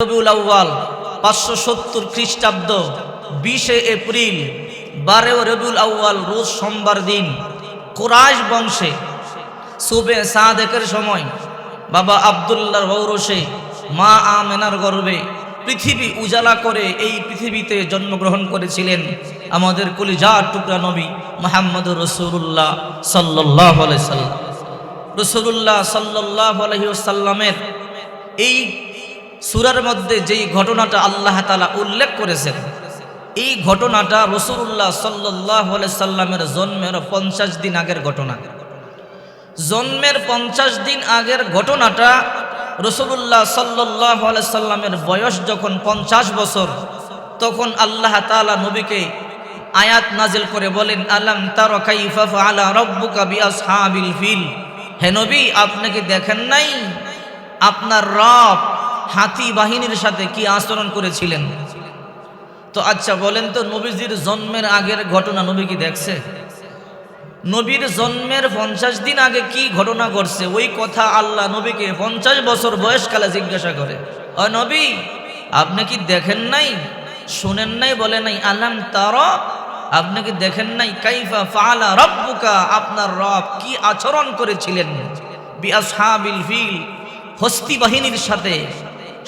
রবিউল আউ্বাল পাঁচশো সত্তর খ্রিস্টাব্দ বিশে এপ্রিল বারো রবিউল আউ্বাল রোজ সোমবার দিন কোরআশ বংশে সুবে সাদেকের সময়, বাবা আবদুল্লাহর ঔরসে মা আমেনার গর্বে পৃথিবী উজালা করে এই পৃথিবীতে জন্মগ্রহণ করেছিলেন আমাদের কলিজার টুকরা নবী মোহাম্মদ রসুল্লাহ সাল্লাহ সাল্লাম রসুল্লাহ সাল্লাহ আলহিউসাল্লামের এই সুরার মধ্যে যেই ঘটনাটা আল্লাহ তালা উল্লেখ করেছেন, এই ঘটনাটা রসুল্লাহ সাল্লাহ সাল্লামের জন্মের পঞ্চাশ দিন আগের ঘটনা। জন্মের পঞ্চাশ দিন আগের ঘটনাটা রসুল্লাহ সাল্লাহ সাল্লামের বয়স যখন পঞ্চাশ বছর, তখন আল্লাহ তালা নবীকে আয়াত নাজিল করে বলেন, আলাম আলা রব্বুকা ফিল? হে নবী, আপনি কি দেখেন নাই? আপনার রব হাতি বাহিনীর সাথে কি আচরণ করেছিলেন? তো আচ্ছা বলেন তো, নবীজির জন্মের আগের ঘটনা নবী কি দেখছে? নবীর জন্মের পঞ্চাশ দিন আগে কি ঘটনা ঘটছে? ওই কথা আল্লাহ নবীকে পঞ্চাশ বছর বয়সকালে জিজ্ঞাসা করে। ও নবী, আপনি কি দেখেন নাই? শুনেন নাই, বলে নাই, আলাম তার? আপনি কি দেখেন নাই? কাইফা ফালা রব্বুকা, আপনার রব কি আচরণ করেছিলেন? বিআসহাবিল ফিল, হস্তি বাহিনীর সাথে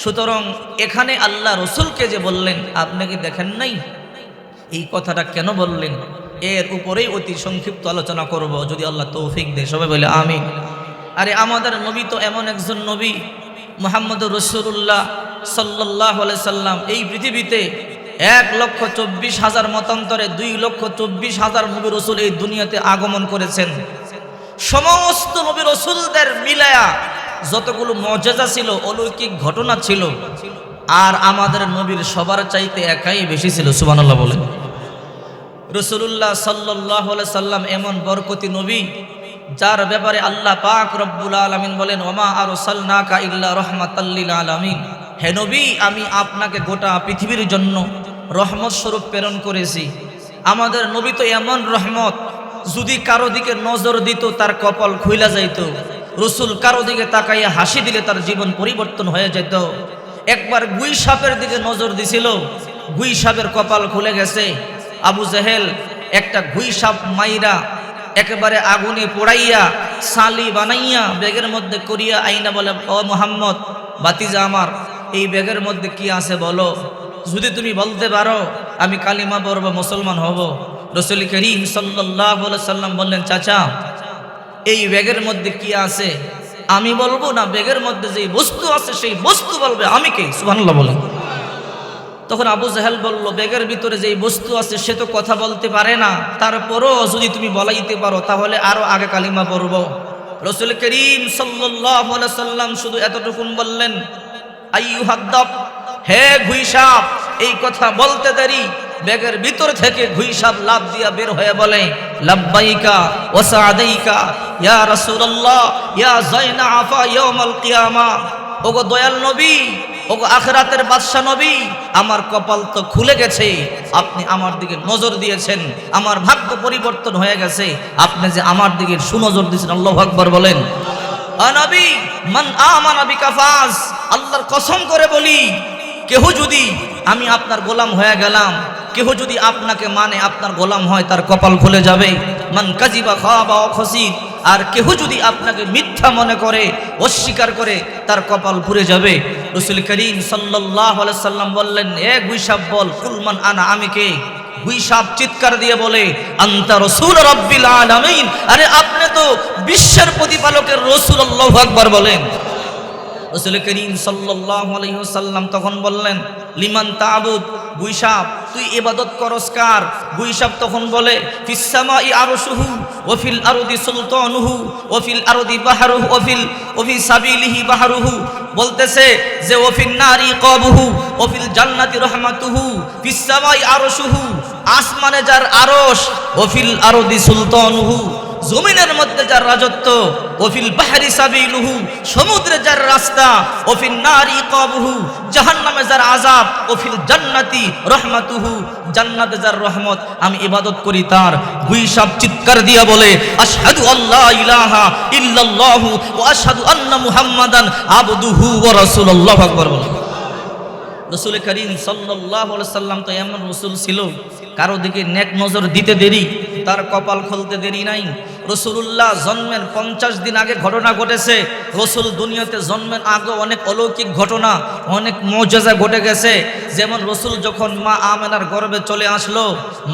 সুতরাং এখানে আল্লাহ রসুলকে যে বললেন, আপনি কি দেখেন নাই? এই কথাটা কেন বললেন? এর উপরেই অতি সংক্ষিপ্ত আলোচনা করব, যদি আল্লাহ তৌফিক দেয়। সবাই বলে আমি আরে আমাদের নবী তো এমন একজন নবী মোহাম্মদ রসুল্লাহ সাল্লাহ সাল্লাম। এই পৃথিবীতে এক লক্ষ চব্বিশ হাজার মতান্তরে দুই লক্ষ চব্বিশ হাজার নবী রসুল এই দুনিয়াতে আগমন করেছেন। সমস্ত নবী রসুলদের মিলায়া যতগুলো মর্যাদা ছিল, অলৌকিক ঘটনা ছিল, আর আমাদের নবীর সবার চাইতে একাই বেশি ছিল সুবানাল্লাহ বলেন। রসুল্লাহ সাল্লাহ সাল্লাম এমন বরকতি নবী, যার ব্যাপারে আল্লাহ পাক রব্বুল আলমিন বলেন, ওমা আর সাল্লাকা ইল্লা রহমাতাল্লিল আলমিন। হে নবী, আমি আপনাকে গোটা পৃথিবীর জন্য রহমত স্বরূপ প্রেরণ করেছি। আমাদের নবী তো এমন রহমত, যদি কারও দিকে নজর দিত, তার কপাল খুইলা যাইত। রসুল কারও দিকে তাকাইয়া হাসি দিলে তার জীবন পরিবর্তন হয়ে যেত। একবার গুই সাপের দিকে নজর দিছিল। গুই সাপের কপাল খুলে গেছে। আবু জাহেল একটা গুই সাপ মাইরা একেবারে আগুনে পোড়াইয়া সালি বানাইয়া ব্যাগের মধ্যে করিয়া আইনা বলে, ও মোহাম্মদ, বাতিজা আমার, এই ব্যাগের মধ্যে কি আছে বলো? যদি তুমি বলতে পারো, আমি কালিমা পড়ব, মুসলমান হব। রসুল করিম সাল্লাহ সাল্লাম বললেন, চাচা এই ব্যাগের মধ্যে কি আছে? আমি বলব না, ব্যাগের মধ্যে যে বস্তু আছে, সেই বস্তু বলবে আমি কে? সুবহানাল্লাহ বলেন। তখন আবু জাহেল বলল, ব্যাগের ভিতরে যেই বস্তু আছে, সে তো কথা বলতে পারে না। তারপরও যদি তুমি বলাইতে পারো, তাহলে আরও আগে কালিমা পড়ব। রসুল করিম সাল্লাম শুধু এতটুকুন বললেন আইয়ু হাদ্দাব হে ঘুইসাপ এই কথা বলতে দেরি। ব্যাগের ভিতর থেকে ঘুইসাপ লাভ দিয়া বের হয়ে বলে, লাব্বাইকা ওয়াসাদাইকা ইয়া রাসূলুল্লাহ, ইয়া জাইনা আফা ইয়াউমাল কিয়ামা। ওগো দয়াল নবী, ওগো আখরাতের বাদশা নবী, আমার কপাল তো খুলে গেছে। আপনি আমার দিকে নজর দিয়েছেন, আমার ভাগ্য পরিবর্তন হয়ে গেছে। আপনি যে আমার দিকে সুনজর দিয়েছেন, আল্লাহ আকবর বলেন। নবী, মান আমানা বিকাফাজ আল্লাহর কসম করে বলি, কেহ যদি আমি আপনার গোলাম হয়ে গেলাম কেহ যদি আপনাকে মানে আপনার গোলাম হয়, তার কপাল খুলে যাবে। মান কাজিবা খাওয়া বা অখসিদ আর কেহ যদি আপনাকে মিথ্যা মনে করে, অস্বীকার করে, তার কপাল পুড়ে যাবে। রসুল করিম সাল্লাহ সাল্লাম বললেন, এ গুইসাব বল কুলমান আনা, আমি কে? গুইসাব চিৎকার দিয়ে বলে, আন্তা রসুল রব্বিল আলামিন। আরে আপনি তো বিশ্বের প্রতিপালকের রসুল, আল্লাহু আকবার বলেন। রসুল করিম সাল্লাম তখন বললেন, লিমান তাবুদ গুইসাপ তুই এবাদত করস কার? গুইসাব তখন বলে ফিসামা ই আরও সুহু ওফিল আরদি সুলতানুহু ওফিল আরদি বাহারুহু ওফিল ওফি সাবিলিহি বাহারুহু। বলতেছে যে ওফিল নারী কবহু ওফিল জান্নাতি রহমাতুহু, ফিসসামাই সুহু আসমানে যার আরস ওফিল আরদি সুলতানুহু। জমিনের মধ্যে যার রাজত্ব, ওফিল বাহারি সাবিলুহু। সমুদ্রে যার রাস্তা, ওফিল নারী কবহু জাহান্নামে যার আজাব ওফিল জান্নাতি রহমাতুহু। জান্নাতে যার রহমত, আমি ইবাদত করি তার। গুই সাপ চিৎকার দিয়া বলে, আশহাদু আল্লাহ ইলাহা ইল্লাল্লাহু ওয়া আশহাদু আন্না মুহাম্মাদান আবদুহু ওয়া রাসূলুল্লাহ আকবার বলে। রসুল করিম সাল্লাহ সাল্লাম তো এমন রসুল ছিল, কারও দিকে নেক নজর দিতে দেরি, তার কপাল খুলতে দেরি নাই। রসুল্লাহ জন্মের পঞ্চাশ দিন আগে ঘটনা ঘটেছে, রসুল দুনিয়াতে জন্মের আগে অনেক অলৌকিক ঘটনা, অনেক মর্যাদা ঘটে গেছে। যেমন রসুল যখন মা আমেনার গর্বে চলে আসলো,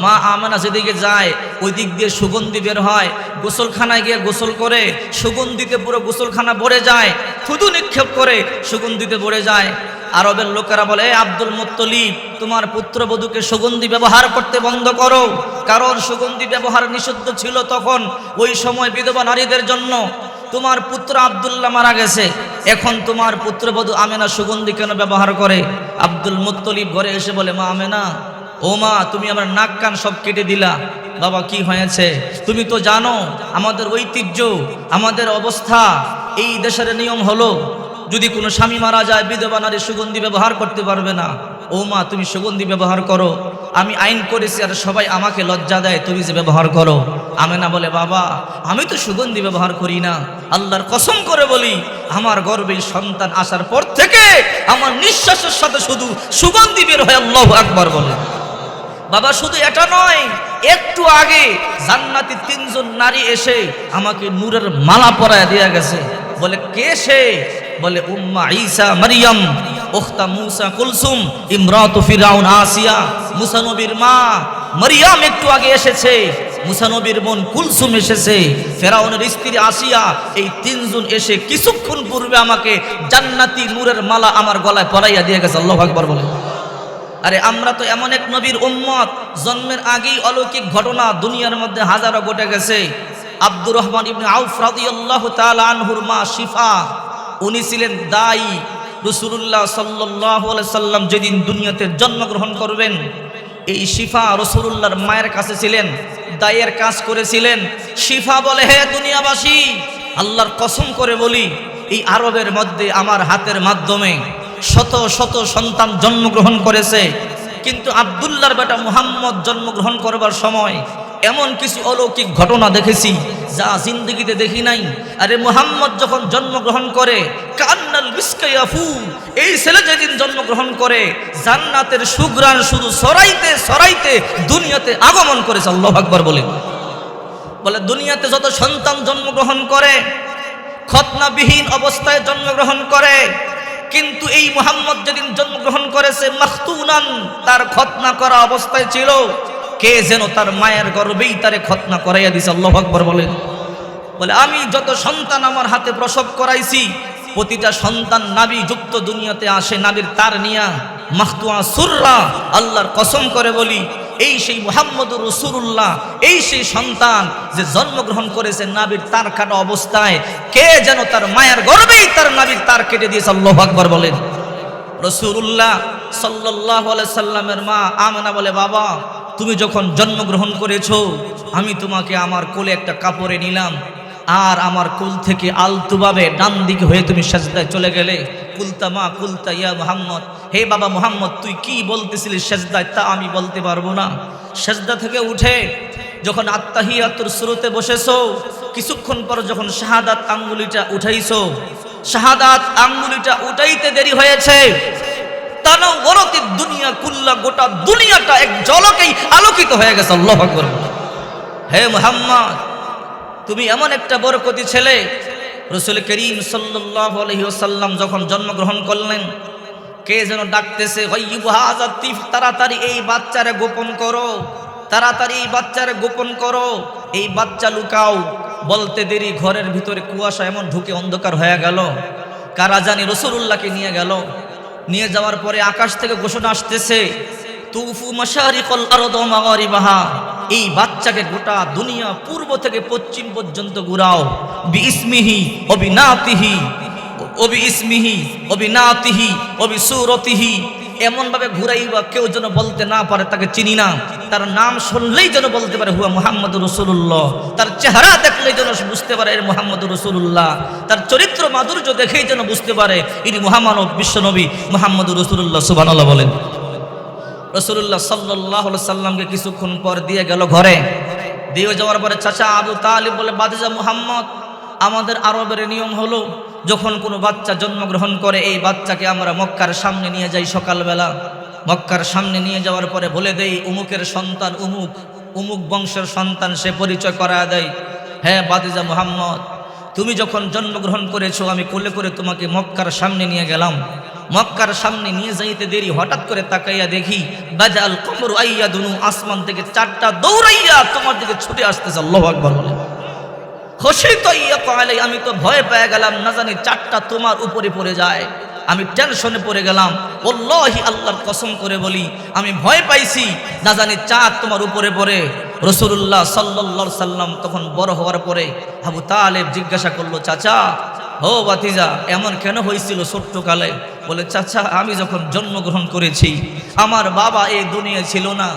মা আমেনা যেদিকে যায়, ওই দিক দিয়ে সুগন্ধি বের হয়, গোসলখানায় গিয়ে গোসল করে, সুগন্ধিতে পুরো গোসলখানা ভরে যায় থুতু নিক্ষেপ করে সুগন্ধিতে ভরে যায়। আরবের লোকেরা বলে, "এ আব্দুল মুত্তলিব, তোমার পুত্রবধূকে সুগন্ধি ব্যবহার করতে বন্ধ করো। কারণ সুগন্ধি ব্যবহার নিষিদ্ধ ছিল তখন ওই সময় বিধবা নারীদের জন্য। তোমার পুত্র আব্দুল্লাহ মারা গেছে। এখন তোমার পুত্রবধূ আমেনা সুগন্ধি কেন ব্যবহার করে? আব্দুল মুত্তলিব ঘরে এসে বলে, মা আমেনা, ও মা, তুমি আমার নাক কান সব কেটে দিলা। বাবা, কি হয়েছে? তুমি তো জানো, আমাদের ঐতিহ্য, আমাদের অবস্থা, এই দেশের নিয়ম হলো যদি কোনো স্বামী মারা যায়, বিধবা নারী সুগন্ধি ব্যবহার করতে পারবে না। ও মা, তুমি সুগন্ধি ব্যবহার করো। আমি আইন করেছি, আর সবাই আমাকে লজ্জা দেয়, তুমি যে ব্যবহার করো। আমি না বলে, বাবা, আমি তো সুগন্ধি ব্যবহার করি না। আল্লাহর কসম করে বলি, আমার গর্বে সন্তান আসার পর থেকে আমার নিঃশ্বাসের সাথে শুধু সুগন্ধি বের হয়, আল্লাহ আকবার বলে। বাবা, শুধু এটা নয়, একটু আগে জান্নাতি তিনজন নারী এসে আমাকে নূরের মালা পরায় দেয়া গেছে। বলে, কে সে? বলে, উম্মা ঈসা মারিয়াম ওখতা মুসা কুলসুম, ইমরাত ফিরাউন আসিয়া, মুসা নবীর মা মারিয়াম একটু আগে এসেছে, মুসা নবীর বোন কুলসুম এসেছে, ফেরাউনের স্ত্রী আসিয়া, এই তিনজন এসে কিছুক্ষণ পূর্বে আমাকে জান্নাতি নূরের মালা আমার গলায় পরাইয়া দিয়ে গেছে, আল্লাহ আকবার বলে। আরে, আমরা তো এমন এক নবীর উম্মত, জন্মের আগেই অলৌকিক ঘটনা দুনিয়ার মধ্যে হাজারো ঘটে গেছে। আব্দুর রহমান ইবনে আউফ রাদিয়াল্লাহু তাআলা আনহুর মা শিফা উনি ছিলেন দায়ী। রসুল্লাহ সাল্লাম যেদিন দুনিয়াতে জন্মগ্রহণ করবেন, এই শিফা রসুলুল্লাহর মায়ের কাছে ছিলেন, দায়ের কাজ করেছিলেন। শিফা বলে, হে দুনিয়াবাসী, আল্লাহর কসম করে বলি, এই আরবের মধ্যে আমার হাতের মাধ্যমে শত শত সন্তান জন্মগ্রহণ করেছে। কিন্তু আবদুল্লার বেটা মুহাম্মদ জন্মগ্রহণ করবার সময় এমন কিছু অলৌকিক ঘটনা দেখেছি যা জিন্দগিতে দেখি নাই। আরে মুহাম্মদ যখন জন্মগ্রহণ করে, কান্নাল বিস্কাইয়াফু এই ছেলে যেদিন জন্মগ্রহণ করে, জান্নাতের সুগ্রাণ শুধু সরাইতে সরাইতে দুনিয়াতে আগমন করেছে, আল্লাহ আকবর বলে। বলে, দুনিয়াতে যত সন্তান জন্মগ্রহণ করে, খতনাবিহীন অবস্থায় জন্মগ্রহণ করে, কিন্তু এই মোহাম্মদ যেদিন জন্মগ্রহণ করেছে, মাখতুনান, তার খতনা করা অবস্থায় ছিল। কে যেন তার মায়ের গর্বেই তারে খতনা করাইয়া দিছে, আল্লাহ আকবর বলেন। বলে, আমি যত সন্তান আমার হাতে প্রসব করাইছি, প্রতিটা সন্তান নাবি যুক্ত দুনিয়াতে আসে, নাবির তার নিয়া মাহতুয়া সুররা, আল্লাহর কসম করে বলি, এই সেই মোহাম্মদ রসুল্লাহ এই সেই সন্তান যে জন্মগ্রহণ করেছে নাবির তার কাটা অবস্থায়, কে যেন তার মায়ের গর্বেই তার নাবির তার কেটে দিয়েছে, আল্লাহ আকবর বলেন। রসুল্লাহ সাল্লাহ সাল্লামের মা আমেনা বলে, বাবা তুমি যখন জন্মগ্রহণ করেছ, আমি তোমাকে আমার কোলে একটা কাপড়ে নিলাম, আর আমার কুল থেকে আলতুভাবে ডান দিকে হয়ে তুমি সাজদায় চলে গেলে, কুলতা মা, কুলতা ইয়া মোহাম্মদ, হে বাবা মোহাম্মদ, তুই কি বলতেছিলি সাজদায়? তা আমি বলতে পারব না। সাজদা থেকে উঠে যখন আত্মাহিয়াতুর শুরুতে বসেছো, কিছুক্ষণ পর যখন শাহাদাত আঙ্গুলিটা উঠাইছো, শাহাদাত আঙ্গুলিটা উঠাইতে দেরি হয়েছে তানো ওরতি দুনিয়া কুল্লা গোটা দুনিয়াটা এক জলকেই আলোকিত হয়ে গেছে, আল্লাহ আকবর। হে মোহাম্মদ, তুমি এমন একটা বরকতি ছেলে, রসুল করিম সাল্লাহ আলহিসাল্লাম যখন জন্মগ্রহণ করলেন, কে যেন ডাকতেছে "হইয়ুব তাড়াতাড়ি এই বাচ্চারে গোপন করো, তাড়াতাড়ি এই বাচ্চারে গোপন করো, এই বাচ্চা লুকাও। বলতে দেরি, ঘরের ভিতরে কুয়াশা এমন ঢুকে অন্ধকার হয়ে গেল। কারা জানি রসুল্লাহকে নিয়ে গেল। নিয়ে যাওয়ার পরে আকাশ থেকে ঘোষণা আসতেছে, তুফু মাশারিকাল আরদ ওয়া মাগারিবাহা, এই বাচ্চাকে গোটা দুনিয়া পূর্ব থেকে পশ্চিম পর্যন্ত ঘুরাও বি ইসমিহি অবিনাতিহি অবি ইসমিহি অবিনাতিহি অবি সুরতিহি এমনভাবে ঘুরাইবা কেউ যেন বলতে না পারে, তাকে চিনি না। তার নাম শুনলেই যেন বলতে পারে, হুয়া মোহাম্মদ রসুল্লাহ তার চেহারা দেখলেই যেন বুঝতে পারে, এর মোহাম্মদ রসুল্লাহ তার চরিত্র মাধুর্য দেখেই যেন বুঝতে পারে, ইনি মহামানব, বিশ্বনবী মোহাম্মদ রসুল্লাহ সুবানাল্লাহ বলেন। রসুল্লাহ সাল্লাহ সাল্লামকে কিছুক্ষণ পর দিয়ে গেল ঘরে। দিয়ে যাওয়ার পরে চাচা আবু তালিব বলে বাদিজা মুহাম্মদ আমাদের আরবের নিয়ম হলো, যখন কোনো বাচ্চা জন্মগ্রহণ করে, এই বাচ্চাকে আমরা মক্কার সামনে নিয়ে যাই সকালবেলা। মক্কার সামনে নিয়ে যাওয়ার পরে বলে দেই, উমুকের সন্তান উমুক উমুক বংশের সন্তান সে পরিচয় করা দেয়। হ্যাঁ বাদিজা মোহাম্মদ, তুমি যখন জন্মগ্রহণ করেছ, আমি কোলে করে তোমাকে মক্কার সামনে নিয়ে গেলাম। মক্কার সামনে নিয়ে যাইতে দেরি, হঠাৎ করে তাকাইয়া দেখি বাজাল কমর আইয়া দুনু আসমান থেকে চারটা দৌড়াইয়া তোমার দিকে ছুটে আসতেছে। আল্লাহ আকবর বলে। আমি তো ভয় পেয়ে গেলাম, না জানি চারটা তোমার উপরে পড়ে যায়। আমি টেনশনে পড়ে গেলাম, ওল্লাহি আল্লাহর কসম করে বলি, আমি ভয় পাইছি, না জানি চাঁদ তোমার উপরে পড়ে। রসুল্লাহ সাল্লাহ সাল্লাম তখন বড় হওয়ার পরে আবু তালেব জিজ্ঞাসা করল, চাচা, ও বাতিজা এমন কেন হয়েছিল ছোট্টকালে? বলে, চাচা, আমি যখন জন্মগ্রহণ করেছি, আমার বাবা এই দুনিয়া ছিল না।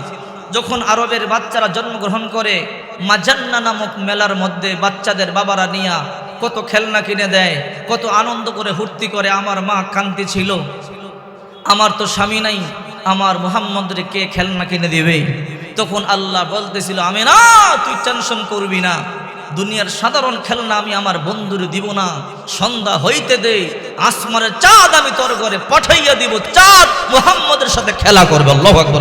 যখন আরবের বাচ্চারা জন্মগ্রহণ করে, মাজান্না নামক মেলার মধ্যে বাচ্চাদের বাবারা নিয়া কত খেলনা কিনে দেয়, কত আনন্দ করে ফুর্তি করে, আমার মা কান্তি ছিল। আমার তো স্বামী নাই, আমার মোহাম্মদরে কে খেলনা কিনে দেবে? তখন আল্লাহ বলতেছিল আমি না তুই টেনশন করবি না। দুনিয়ার সাধারণ খেলনা আমি আমার বন্ধুরে দিব না। সন্ধ্যা হইতে দে, আসমানের চাঁদ আমি তোর ঘরে পাঠাইয়া দিব। চাঁদ মোহাম্মদের সাথে খেলা করবে, আল্লাহ